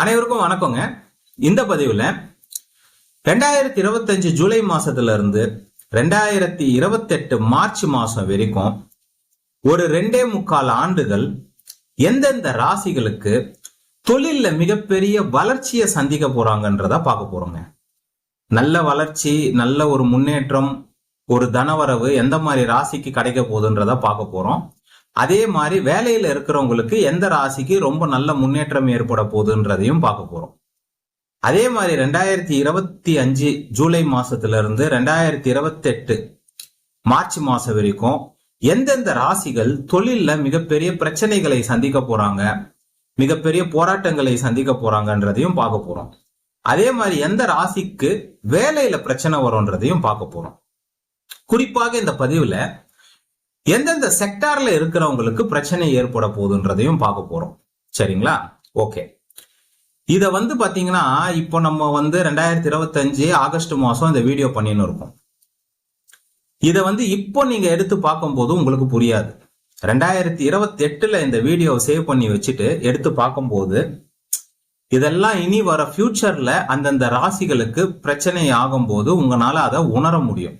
அனைவருக்கும் வணக்கங்க. இந்த பதிவில் ரெண்டாயிரத்தி இருபத்தஞ்சு ஜூலை மாசத்துல இருந்து ரெண்டாயிரத்தி இருபத்தெட்டு மார்ச் மாசம் வரைக்கும் ஒரு ரெண்டே முக்கால் ஆண்டுகள் எந்தெந்த ராசிகளுக்கு தொழில்ல மிகப்பெரிய வளர்ச்சியை சந்திக்க போறாங்கன்றத பார்க்க போறோங்க. நல்ல வளர்ச்சி நல்ல ஒரு முன்னேற்றம் ஒரு தனவரவு எந்த மாதிரி ராசிக்கு கிடைக்க போகுதுன்றத பார்க்க போறோம். அதே மாதிரி வேலையில இருக்கிறவங்களுக்கு எந்த ராசிக்கு ரொம்ப நல்ல முன்னேற்றம் ஏற்பட போகுதுன்றதையும் பார்க்க போறோம். அதே மாதிரி ரெண்டாயிரத்தி இருபத்தி அஞ்சு ஜூலை மாசத்துல இருந்து ரெண்டாயிரத்தி இருபத்தி எட்டு மார்ச் மாசம் வரைக்கும் எந்தெந்த ராசிகள் தொழில்ல மிகப்பெரிய பிரச்சனைகளை சந்திக்க போறாங்க மிகப்பெரிய போராட்டங்களை சந்திக்க போறாங்கன்றதையும் பார்க்க போறோம். அதே மாதிரி எந்த ராசிக்கு வேலையில பிரச்சனை வரும்ன்றதையும் பார்க்க போறோம். குறிப்பாக இந்த பதிவுல எந்தெந்த செக்டார்ல இருக்கிறவங்களுக்கு பிரச்சனை ஏற்பட போகுதுன்றதையும் பார்க்க போறோம். சரிங்களா? ஓகே இத வந்து பாத்தீங்கன்னா இப்போ நம்ம வந்து ரெண்டாயிரத்தி இருபத்தஞ்சு ஆகஸ்ட் மாசம் இந்த வீடியோ பண்ணின்னு இருக்கோம். இதை வந்து இப்போ நீங்க எடுத்து பார்க்கும்போது உங்களுக்கு புரியாது. ரெண்டாயிரத்தி இருபத்தி எட்டுல இந்த வீடியோ சேவ் பண்ணி வச்சுட்டு எடுத்து பார்க்கும்போது இதெல்லாம் இனி வர ஃபியூச்சர்ல அந்தந்த ராசிகளுக்கு பிரச்சனை ஆகும்போது உங்களால அதை உணர முடியும்.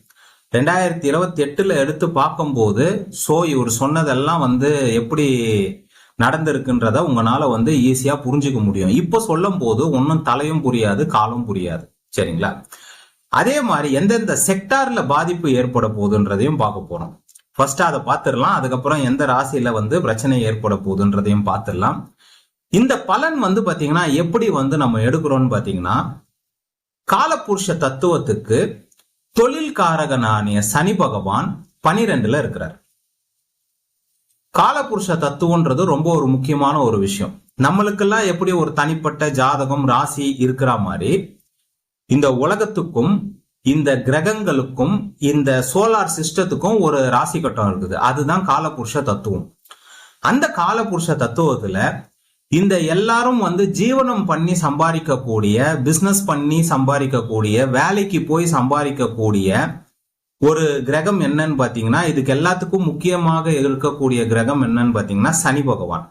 ரெண்டாயிரத்தி இருபத்தி எட்டுல எடுத்து பார்க்கும்போது ஸோ இவர் சொன்னதெல்லாம் வந்து எப்படி நடந்திருக்குன்றத உங்களால வந்து ஈஸியா புரிஞ்சுக்க முடியும். இப்போ சொல்லும் போது ஒன்றும் தலையும் புரியாது காலும் புரியாது. சரிங்களா? அதே மாதிரி எந்தெந்த செக்டார்ல பாதிப்பு ஏற்பட போகுதுன்றதையும் பார்க்க போறோம். ஃபர்ஸ்ட் அதை பார்த்துடலாம் அதுக்கப்புறம் எந்த ராசியில வந்து பிரச்சனை ஏற்பட போகுதுன்றதையும் பார்த்துடலாம். இந்த பலன் வந்து பாத்தீங்கன்னா எப்படி வந்து நம்ம எடுக்கிறோம்னு பாத்தீங்கன்னா காலபுருஷ தத்துவத்துக்கு தொழில்காரகனானிய சனி பகவான் பனிரெண்டுல இருக்கிறார். காலபுருஷ தத்துவன்றது ரொம்ப ஒரு முக்கியமான ஒரு விஷயம். நம்மளுக்கெல்லாம் எப்படி ஒரு தனிப்பட்ட ஜாதகம் ராசி இருக்கிற மாதிரி இந்த உலகத்துக்கும் இந்த கிரகங்களுக்கும் இந்த சோலார் சிஸ்டத்துக்கும் ஒரு ராசி கட்டம் இருக்குது. அதுதான் காலபுருஷ தத்துவம். அந்த காலபுருஷ தத்துவத்துல இந்த எல்லாரும் வந்து ஜீவனம் பண்ணி சம்பாதிக்கக்கூடிய பிஸ்னஸ் பண்ணி சம்பாதிக்கக்கூடிய வேலைக்கு போய் சம்பாதிக்கக்கூடிய ஒரு கிரகம் என்னன்னு பாத்தீங்கன்னா இதுக்கு எல்லாத்துக்கும் முக்கியமாக இருக்கக்கூடிய கிரகம் என்னன்னு பாத்தீங்கன்னா சனி பகவான்.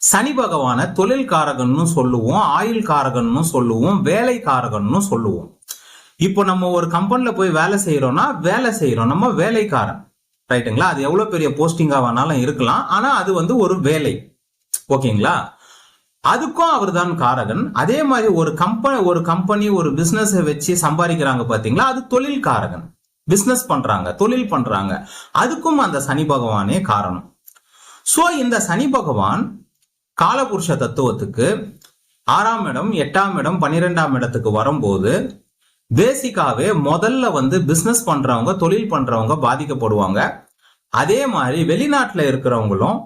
சனி பகவான தொழில் காரகன்னு சொல்லுவோம் ஆயுள் காரகன்னு சொல்லுவோம் வேலை காரகன்னு சொல்லுவோம். இப்போ நம்ம ஒரு கம்பெனில போய் வேலை செய்யறோம்னா வேலை செய்யறோம் நம்ம வேலைக்காரன். ரைட்டுங்களா அது எவ்வளவு பெரிய போஸ்டிங்காக வேணாலும் இருக்கலாம். ஆனா அது வந்து ஒரு வேலை. ஓகேங்களா? அதுக்கும் அவர் தான் காரகன். அதே மாதிரி ஒரு கம்பெனி ஒரு கம்பெனி ஒரு பிசினஸ் வச்சு சம்பாதிக்கிறாங்க பாத்தீங்களா? அது தொழில் காரகன். பிசினஸ் பண்றாங்க தொழில் பண்றாங்க. அதுக்கும் அந்த சனி பகவானே காரணம். சோ இந்த சனி பகவான் காலபுருஷ தத்துவத்துக்கு ஆறாம் இடம் எட்டாம் இடம் பன்னிரெண்டாம் இடத்துக்கு வரும்போது பேசிக்காவே முதல்ல வந்து பிசினஸ் பண்றவங்க தொழில் பண்றவங்க பாதிக்கப்படுவாங்க. அதே மாதிரி வெளிநாட்டுல இருக்கிறவங்களும்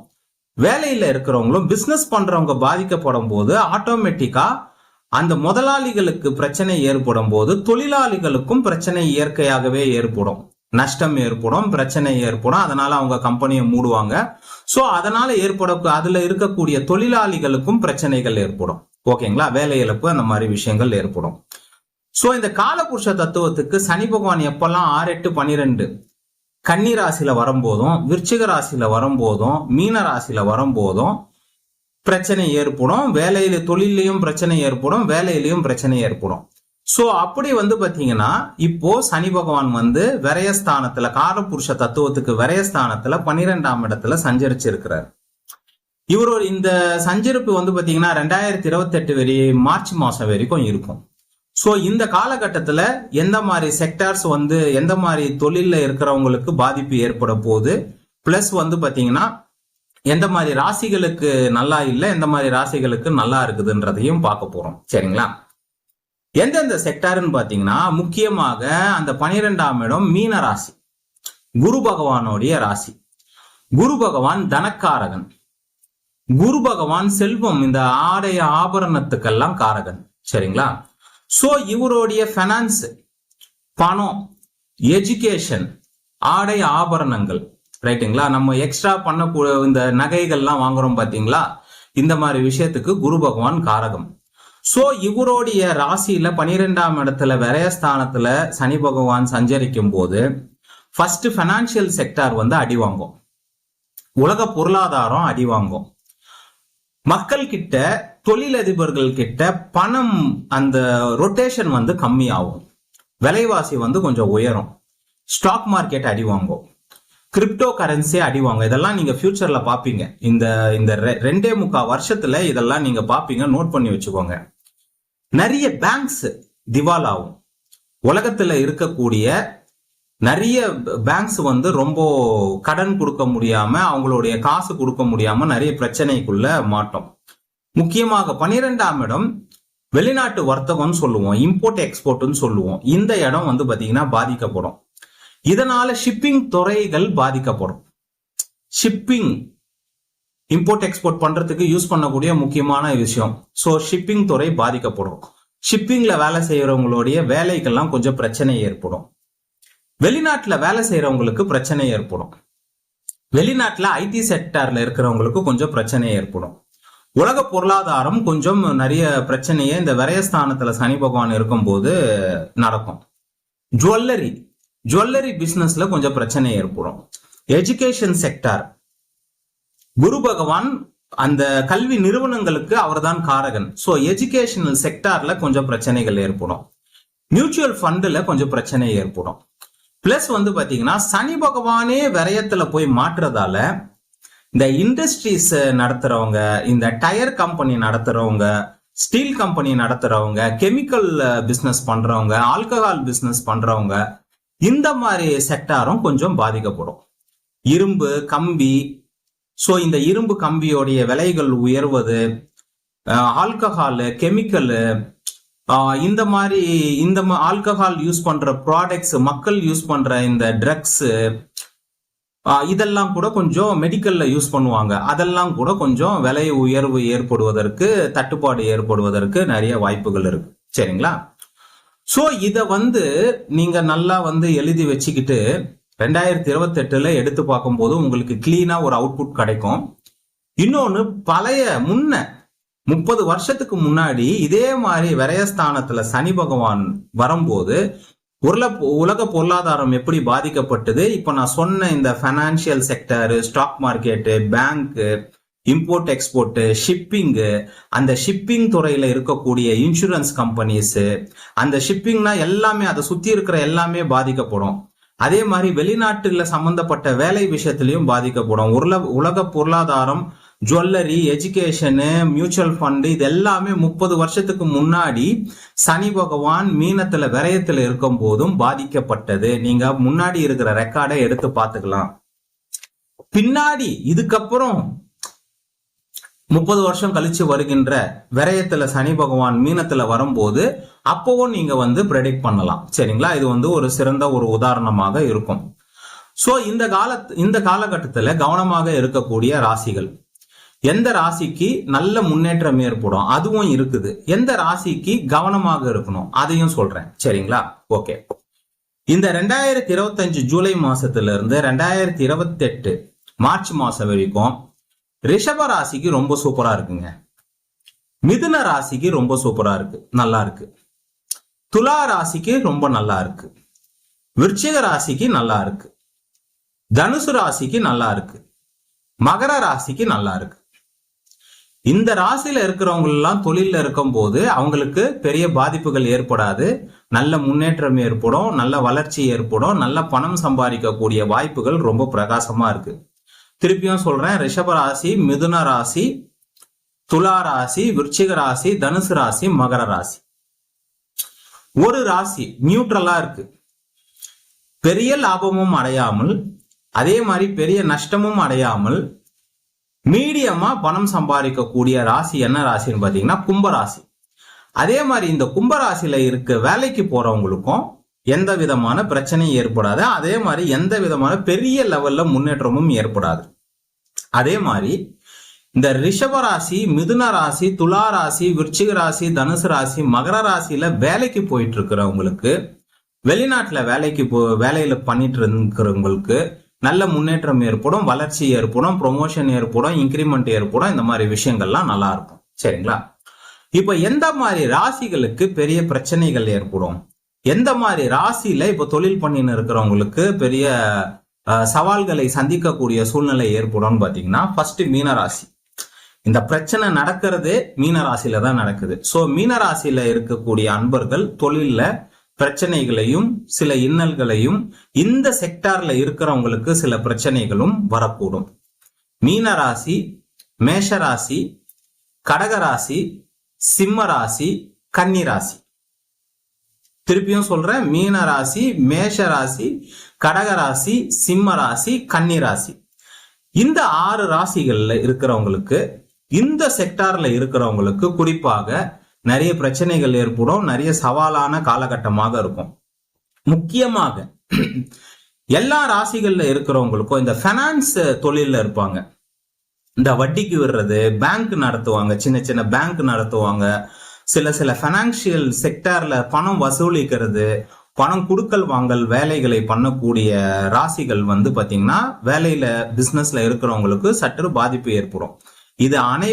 வேலையில் இருக்கிறவங்களும் பிஸ்னஸ் பண்றவங்க பாதிக்கப்படும் போது ஆட்டோமேட்டிக்கா அந்த முதலாளிகளுக்கு பிரச்சனை ஏற்படும் போது தொழிலாளிகளுக்கும் பிரச்சனை இயற்கையாகவே ஏற்படும். நஷ்டம் ஏற்படும் பிரச்சனை ஏற்படும். அதனால அவங்க கம்பெனியை மூடுவாங்க. ஸோ அதனால ஏற்பட அதுல இருக்கக்கூடிய தொழிலாளிகளுக்கும் பிரச்சனைகள் ஏற்படும். ஓகேங்களா வேலை இழப்பு அந்த மாதிரி விஷயங்கள் ஏற்படும். ஸோ இந்த காலபுருஷ தத்துவத்துக்கு சனி பகவான் எப்பெல்லாம் ஆறு எட்டு பனிரெண்டு கன்னி ராசியில வரும்போதும் விருச்சிக ராசியில வரும்போதும் மீன ராசியில வரும்போதும் பிரச்சனை ஏற்படும். வேலையில தொழிலையும் பிரச்சனை ஏற்படும். வேலையிலையும் பிரச்சனை ஏற்படும். சோ அப்படி வந்து பாத்தீங்கன்னா இப்போ சனி பகவான் வந்து விரயஸ்தானத்துல காலபுருஷ தத்துவத்துக்கு விரயஸ்தானத்துல பன்னிரெண்டாம் இடத்துல சஞ்சரிச்சிருக்கிறார். இவரோட இந்த சஞ்சரிப்பு வந்து பாத்தீங்கன்னா ரெண்டாயிரத்தி இருபத்தி எட்டு வரை மார்ச் மாசம் வரைக்கும் இருக்கும். ஸோ இந்த காலகட்டத்தில் எந்த மாதிரி செக்டார்ஸ் வந்து எந்த மாதிரி தொழிலில் இருக்கிறவங்களுக்கு பாதிப்பு ஏற்பட போகுது? ப்ளஸ் வந்து பார்த்தீங்கன்னா எந்த மாதிரி ராசிகளுக்கு நல்லா இல்லை எந்த மாதிரி ராசிகளுக்கு நல்லா இருக்குதுன்றதையும் பார்க்க போகிறோம் சரிங்களா? எந்தெந்த செக்டார்னு பார்த்தீங்கன்னா முக்கியமாக அந்த பனிரெண்டாம் இடம் மீன ராசி. குரு பகவானுடைய ராசி. குரு பகவான் தனக்காரகன். குரு பகவான் செல்வம் இந்த ஆடைய ஆபரணத்துக்கெல்லாம் காரகன். சரிங்களா? ஸோ இவருடைய ஃபைனான்ஸ் பணம் எஜுகேஷன் ஆடை ஆபரணங்கள் ரைட்டுங்களா நம்ம எக்ஸ்ட்ரா பண்ணக்கூடிய இந்த நகைகள்லாம் வாங்குறோம் பாத்தீங்களா? இந்த மாதிரி விஷயத்துக்கு குரு பகவான் காரகம். சோ இவருடைய ராசியில பனிரெண்டாம் இடத்துல விரயஸ்தானத்துல சனி பகவான் சஞ்சரிக்கும் போது ஃபர்ஸ்ட் பைனான்சியல் செக்டார் வந்து அடி வாங்கும். உலக பொருளாதாரம் அடி வாங்கும். மக்கள் கிட்ட தொழிலதிபர்கள் கிட்ட பணம் அந்த ரொட்டேஷன் வந்து கம்மியாகும். விலைவாசி வந்து கொஞ்சம் உயரும். ஸ்டாக் மார்க்கெட் அடி வாங்கும். கிரிப்டோ கரன்சி அடி வாங்கும். இதெல்லாம் நீங்க ஃபியூச்சர்ல பாப்பீங்க. இந்த இந்த ரெ- ரெண்டே முக்கா வருஷத்துல இதெல்லாம் நீங்க பாப்பீங்க. நோட் பண்ணி வச்சுக்கோங்க. நிறைய பேங்க்ஸ் திவால் ஆகும் உலகத்துல இருக்கக்கூடிய நிறைய பேங்க்ஸ் வந்து ரொம்ப கடன் கொடுக்க முடியாம அவங்களுடைய காசு கொடுக்க முடியாம நிறைய பிரச்சனைக்குள்ள மாட்டோம். முக்கியமாக பனிரெண்டாம் இடம் வெளிநாட்டு வர்த்தகம்னு சொல்லுவோம் இம்போர்ட் எக்ஸ்போர்ட்னு சொல்லுவோம். இந்த இடம் வந்து பாத்தீங்கன்னா பாதிக்கப்படும். இதனால ஷிப்பிங் துறைகள் பாதிக்கப்படும். ஷிப்பிங் இம்போர்ட் எக்ஸ்போர்ட் பண்றதுக்கு யூஸ் பண்ணக்கூடிய முக்கியமான விஷயம். ஸோ ஷிப்பிங் துறை பாதிக்கப்படும். ஷிப்பிங்ல வேலை செய்யறவங்களுடைய வேலைக்கெல்லாம் கொஞ்சம் பிரச்சனை ஏற்படும். வெளிநாட்டுல வேலை செய்யறவங்களுக்கு பிரச்சனை ஏற்படும். வெளிநாட்டுல ஐடி செக்டார்ல இருக்கிறவங்களுக்கு கொஞ்சம் பிரச்சனை ஏற்படும். உலக பொருளாதாரம் கொஞ்சம் நிறைய பிரச்சனையே இந்த விரயஸ்தானத்துல சனி பகவான் இருக்கும்போது நடக்கும். ஜுவல்லரி ஜுவல்லரி பிசினஸ்ல கொஞ்சம் பிரச்சனை ஏற்படும். எஜுகேஷன் செக்டார் குரு பகவான் அந்த கல்வி நிறுவனங்களுக்கு அவர்தான் காரகன். ஸோ எஜுகேஷனல் செக்டார்ல கொஞ்சம் பிரச்சனைகள் ஏற்படும். மியூச்சுவல் ஃபண்டுல கொஞ்சம் பிரச்சனை ஏற்படும். பிளஸ் வந்து பாத்தீங்கன்னா சனி பகவானே விரயத்துல போய் மாற்றுறதால இந்த இண்டஸ்ட்ரீஸ் நடத்துறவங்க இந்த டயர் கம்பெனி நடத்துறவங்க ஸ்டீல் கம்பெனி நடத்துறவங்க கெமிக்கல் பிஸ்னஸ் பண்றவங்க ஆல்கஹால் பிஸ்னஸ் பண்றவங்க இந்த மாதிரி செக்டாரும் கொஞ்சம் பாதிக்கப்படும். இரும்பு கம்பி. ஸோ இந்த இரும்பு கம்பியோடைய விலைகள் உயர்வது ஆல்கஹால் கெமிக்கலு இந்த மாதிரி இந்த ஆல்கஹால் யூஸ் பண்ற ப்ராடக்ட்ஸ் மக்கள் யூஸ் பண்ற இந்த ட்ரக்ஸு இதெல்லாம் கூட கொஞ்சம் மெடிக்கல்ல யூஸ் பண்ணுவாங்க. அதெல்லாம் கூட கொஞ்சம் விலை உயர்வு ஏற்படுவதற்கு தட்டுப்பாடு ஏற்படுவதற்கு நிறைய வாய்ப்புகள் இருக்கு. சரிங்களா? ஸோ இதை வந்து நீங்க நல்லா வந்து எழுதி வச்சுக்கிட்டு ரெண்டாயிரத்தி இருபத்தி எட்டுல எடுத்து பார்க்கும்போது உங்களுக்கு கிளீனா ஒரு அவுட்புட் கிடைக்கும். இன்னொன்னு பழைய முன்ன முப்பது வருஷத்துக்கு முன்னாடி இதே மாதிரி விரயஸ்தானத்துல சனி பகவான் வரும்போது உலக உலக பொருளாதாரம் எப்படி பாதிக்கப்பட்டது? இப்ப நான் சொன்ன இந்த financial sector stock market bank import export shipping அந்த ஷிப்பிங் துறையில இருக்கக்கூடிய இன்சூரன்ஸ் கம்பெனிஸ் அந்த ஷிப்பிங்னா எல்லாமே அதை சுத்தி இருக்கிற எல்லாமே பாதிக்கப்படும். அதே மாதிரி வெளிநாட்டுல சம்பந்தப்பட்ட வேலை விஷயத்திலையும் பாதிக்கப்படும். உருள உலக பொருளாதாரம் ஜுவல்லரி எஜுகேஷனு மியூச்சுவல் ஃபண்டு இது எல்லாமே முப்பது வருஷத்துக்கு முன்னாடி சனி பகவான் மீனத்துல விரயத்துல இருக்கும் போதும் பாதிக்கப்பட்டது. நீங்க முன்னாடி இருக்கிற ரெக்கார்டை எடுத்து பார்த்துக்கலாம். பின்னாடி இதுக்கப்புறம் முப்பது வருஷம் கழிச்சு வருகின்ற விரயத்துல சனி பகவான் மீனத்துல வரும்போது அப்பவும் நீங்க வந்து ப்ரெடிக்ட் பண்ணலாம். சரிங்களா? இது வந்து ஒரு சிறந்த ஒரு உதாரணமாக இருக்கும். சோ இந்த கால இந்த காலகட்டத்துல கவனமாக இருக்கக்கூடிய ராசிகள். எந்த ராசிக்கு நல்ல முன்னேற்றம் ஏற்படும்? அதுவும் இருக்குது. எந்த ராசிக்கு கவனமாக இருக்கணும்? அதையும் சொல்றேன். சரிங்களா? ஓகே. இந்த ரெண்டாயிரத்தி இருபத்தஞ்சு ஜூலை மாசத்துல இருந்து ரெண்டாயிரத்தி இருபத்தி எட்டு மார்ச் மாசம் வரைக்கும் ரிஷப ராசிக்கு ரொம்ப சூப்பரா இருக்குங்க. மிதுன ராசிக்கு ரொம்ப சூப்பரா இருக்கு. நல்லா இருக்கு. துலா ராசிக்கு ரொம்ப நல்லா இருக்கு. விருச்சிக ராசிக்கு நல்லா இருக்கு. தனுசு ராசிக்கு நல்லா இருக்கு. மகர ராசிக்கு நல்லா இருக்கு. இந்த ராசியில இருக்கிறவங்க எல்லாம் தொழில இருக்கும் போது அவங்களுக்கு பெரிய பாதிப்புகள் ஏற்படாது. நல்ல முன்னேற்றம் ஏற்படும் நல்ல வளர்ச்சி ஏற்படும் நல்ல பணம் சம்பாதிக்கக்கூடிய வாய்ப்புகள் ரொம்ப பிரகாசமா இருக்கு. திருப்பியும் சொல்றேன் ரிஷப ராசி மிதுன ராசி துலா ராசி விருச்சிக ராசி தனுசு ராசி மகர ராசி. ஒரு ராசி நியூட்ரலா இருக்கு. பெரிய லாபமும் அடையாமல் அதே மாதிரி பெரிய நஷ்டமும் அடையாமல் மீடியமா பணம் சம்பாதிக்கக்கூடிய ராசி என்ன ராசின்னு பார்த்தீங்கன்னா கும்பராசி. அதே மாதிரி இந்த கும்பராசியில இருக்க வேலைக்கு போறவங்களுக்கும் எந்த விதமான பிரச்சனையும் ஏற்படாது. அதே மாதிரி எந்த விதமான பெரிய லெவல்ல முன்னேற்றமும் ஏற்படாது. அதே மாதிரி இந்த ரிஷபராசி மிதுன ராசி துலா ராசி விருச்சிக ராசி தனுசு ராசி மகர ராசியில வேலைக்கு போயிட்டு இருக்கிறவங்களுக்கு வெளிநாட்டுல வேலைக்கு போ வேலையில பண்ணிட்டு இருக்கிறவங்களுக்கு நல்ல முன்னேற்றம் ஏற்படும் வளர்ச்சி ஏற்படும் ப்ரொமோஷன் ஏற்படும் இன்க்ரிமெண்ட் ஏற்படும் இந்த மாதிரி விஷயங்கள்லாம் நல்லா இருக்கும். சரிங்களா? இப்ப எந்த மாதிரி ராசிகளுக்கு பெரிய பிரச்சனைகள் ஏற்படும்? எந்த மாதிரி ராசியில இப்ப தொழில் பண்ணின்னு இருக்கிறவங்களுக்கு பெரிய அஹ், சவால்களை சந்திக்கக்கூடிய சூழ்நிலை ஏற்படும்னு பாத்தீங்கன்னா ஃபர்ஸ்ட் மீனராசி. இந்த பிரச்சனை நடக்கிறதே மீனராசியில தான் நடக்குது. சோ மீனராசியில இருக்கக்கூடிய அன்பர்கள் தொழில்ல பிரச்சனைகளையும் சில இன்னல்களையும் இந்த செக்டார்ல இருக்கிறவங்களுக்கு சில பிரச்சனைகளும் வரக்கூடும். மீன ராசி மேஷ ராசி கடகராசி சிம்ம ராசி கன்னி ராசி. திருப்பியும் சொல்றேன் மீன ராசி மேஷ ராசி கன்னிராசி சிம்ம ராசி கன்னி ராசி. இந்த ஆறு ராசிகள்ல இருக்கிறவங்களுக்கு இந்த செக்டார்ல இருக்கிறவங்களுக்கு குறிப்பாக நிறைய பிரச்சனைகள் ஏற்படும் நிறைய சவாலான காலகட்டமாக இருக்கும். முக்கியமாக எல்லா ராசிகள்ல இருக்கிறவங்களுக்கும் இந்த ஃபைனான்ஸ் தொழில இருப்பாங்க. இந்த வட்டிக்கு விடுறது பேங்க் நடத்துவாங்க சின்ன சின்ன பேங்க் நடத்துவாங்க. சில சில ஃபைனான்சியல் செக்டர்ல பணம் வசூலிக்கிறது பணம் கொடுக்கல் வாங்கல் வேலைகளை பண்ணக்கூடிய ராசிகள் வந்து பாத்தீங்கன்னா வேலையில பிசினஸ்ல இருக்கிறவங்களுக்கு சற்று பாதிப்பு ஏற்படும். இது அனை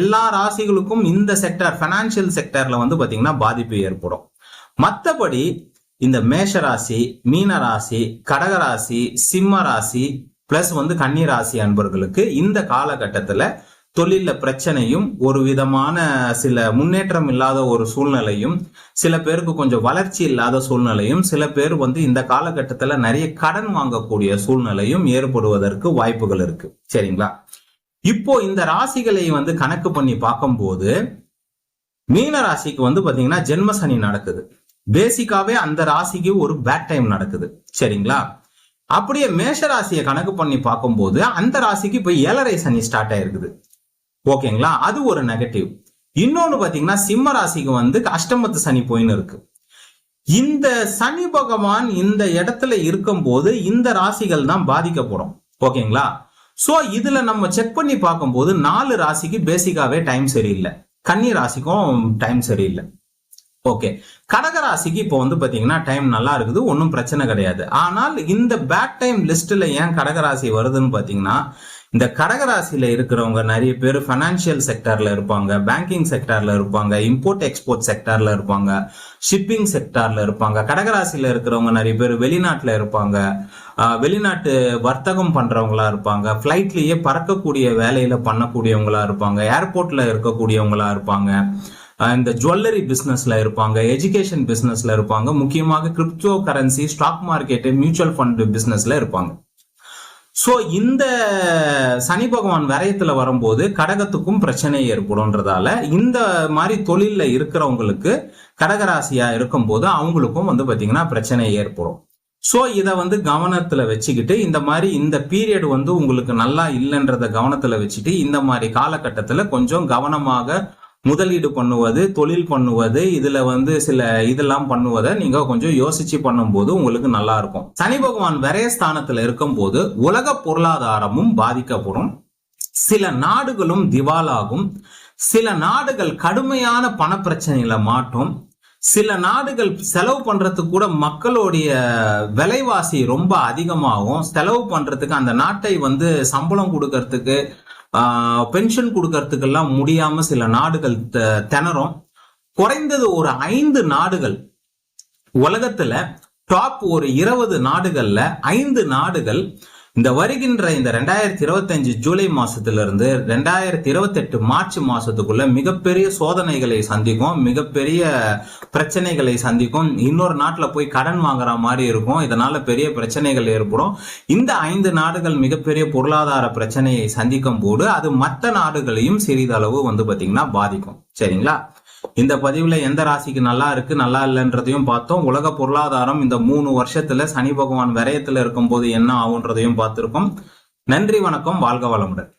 எல்லா ராசிகளுக்கும் இந்த செக்டார் ஃபைனான்சியல் செக்டார்ல வந்து பாத்தீங்கன்னா பாதிப்பு ஏற்படும். மற்றபடி இந்த மேஷ ராசி மீன ராசி கடக ராசி சிம்ம ராசி பிளஸ் வந்து கன்னி ராசி அன்பர்களுக்கு இந்த காலகட்டத்துல தொழில பிரச்சனையும் ஒரு விதமான சில முன்னேற்றம் இல்லாத ஒரு சூழ்நிலையும் சில பேருக்கு கொஞ்சம் வளர்ச்சி இல்லாத சூழ்நிலையும் சில பேர் வந்து இந்த காலகட்டத்துல நிறைய கடன் வாங்கக்கூடிய சூழ்நிலையும் ஏற்படுவதற்கு வாய்ப்புகள் இருக்கு. சரிங்களா? இப்போ இந்த ராசிகளை வந்து கணக்கு பண்ணி பார்க்கும்போது மீன ராசிக்கு வந்து பாத்தீங்கன்னா ஜென்ம சனி நடக்குது. பேசிக்காவே அந்த ராசிக்கு ஒரு பேட் டைம் நடக்குது. சரிங்களா? அப்படியே மேஷ ராசியை கணக்கு பண்ணி பார்க்கும்போது அந்த ராசிக்கு இப்ப ஏழரை சனி ஸ்டார்ட் ஆயிருக்குது. ஓகேங்களா? அது ஒரு நெகட்டிவ் இன்னொன்னு பாத்தீங்கன்னா சிம்ம ராசிக்கு வந்து அஷ்டமத்து சனி போயின்னு இருக்கு. இந்த சனி பகவான் இந்த இடத்துல இருக்கும் போது இந்த ராசிகள் தான் பாதிக்கப்படும். ஓகேங்களா? சோ இதுல நம்ம செக் பண்ணி பார்க்கும்போது நாலு ராசிக்கு பேசிக்காவே டைம் சரியில்லை. கன்னி ராசிக்கும் டைம் சரியில்லை. ஓகே கடக ராசிக்கு இப்போ வந்து பாத்தீங்கன்னா டைம் நல்லா இருக்குது ஒன்றும் பிரச்சனை கிடையாது. ஆனால் இந்த பேட் டைம் லிஸ்ட்ல ஏன் கடகராசி வருதுன்னு பாத்தீங்கன்னா இந்த கடகராசியில இருக்கிறவங்க நிறைய பேர் ஃபைனான்சியல் செக்டாரில் இருப்பாங்க பேங்கிங் செக்டாரில் இருப்பாங்க இம்போர்ட் எக்ஸ்போர்ட் செக்டாரில் இருப்பாங்க ஷிப்பிங் செக்டாரில் இருப்பாங்க. கடகராசியில இருக்கிறவங்க நிறைய பேர் வெளிநாட்டுல இருப்பாங்க. வெளிநாட்டு வர்த்தகம் பண்றவங்களா இருப்பாங்க. பிளைட்லயே பறக்கக்கூடிய வேலையில பண்ணக்கூடியவங்களா இருப்பாங்க. ஏர்போர்ட்ல இருக்கக்கூடியவங்களா இருப்பாங்க. இந்த ஜுவல்லரி பிஸ்னஸ்ல இருப்பாங்க எஜுகேஷன் பிஸ்னஸ்ல இருப்பாங்க. முக்கியமாக cryptocurrency stock market mutual fund பிஸ்னஸ்ல இருப்பாங்க. ஸோ இந்த சனி பகவான் விரயத்தில் வரும்போது கடகத்துக்கும் பிரச்சனை ஏற்படும்ன்றதால இந்த மாதிரி தொழிலில் இருக்கிறவங்களுக்கு கடகராசியாக இருக்கும் போது அவங்களுக்கும் வந்து பார்த்தீங்கன்னா பிரச்சனை ஏற்படும். ஸோ இதை வந்து கவனத்தில் வச்சுக்கிட்டு இந்த மாதிரி இந்த பீரியட் வந்து உங்களுக்கு நல்லா இல்லைன்றத கவனத்தில் வச்சுட்டு இந்த மாதிரி காலகட்டத்தில் கொஞ்சம் கவனமாக முதலீடு பண்ணுவது தொழில் பண்ணுவது இதுல வந்து சில இதெல்லாம் பண்ணுவதை நீங்க கொஞ்சம் யோசிச்சு பண்ணும்போது உங்களுக்கு நல்லா இருக்கும். சனி பகவான் விரயஸ்தானத்துல இருக்கும் போது உலக பொருளாதாரமும் பாதிக்கப்படும். சில நாடுகளும் திவாலாகும். சில நாடுகள் கடுமையான பண பிரச்சனையில மாட்டும் சில நாடுகள் செலவு பண்றதுக்கு கூட மக்களுடைய விலைவாசி ரொம்ப அதிகமாகும். செலவு பண்றதுக்கு அந்த நாட்டை வந்து சம்பளம் கொடுக்கறதுக்கு பென்ஷன் கொடுக்கறதுக்கெல்லாம் முடியாம சில நாடுகள் திணறும். குறைந்தது ஒரு ஐந்து நாடுகள். உலகத்துல டாப் ஒரு இருபது நாடுகள்ல ஐந்து நாடுகள் இந்த வருகின்ற இந்த ரெண்டாயிரத்தி இருபத்தஞ்சு ஜூலை மாசத்திலிருந்து ரெண்டாயிரத்தி இருபத்தெட்டு மார்ச் மாசத்துக்குள்ள மிகப்பெரிய சோதனைகளை சந்திக்கும் மிகப்பெரிய பிரச்சனைகளை சந்திக்கும் இன்னொரு நாட்டில் போய் கடன் வாங்குற மாதிரி இருக்கும். இதனால பெரிய பிரச்சனைகள் ஏற்படும். இந்த ஐந்து நாடுகள் மிகப்பெரிய பொருளாதார பிரச்சனையை சந்திக்கும் போது அது மற்ற நாடுகளையும் சிறிதளவு வந்து பார்த்தீங்கன்னா பாதிக்கும். சரிங்களா? இந்த பதிவுல எந்த ராசிக்கு நல்லா இருக்கு நல்லா இல்லைன்றதையும் பார்த்தோம். உலக பொருளாதாரம் இந்த மூணு வருஷத்துல சனி பகவான் விரயத்துல இருக்கும் போது என்ன ஆகுன்றதையும் பார்த்திருக்கோம். நன்றி வணக்கம் வாழ்க வளமுடன்.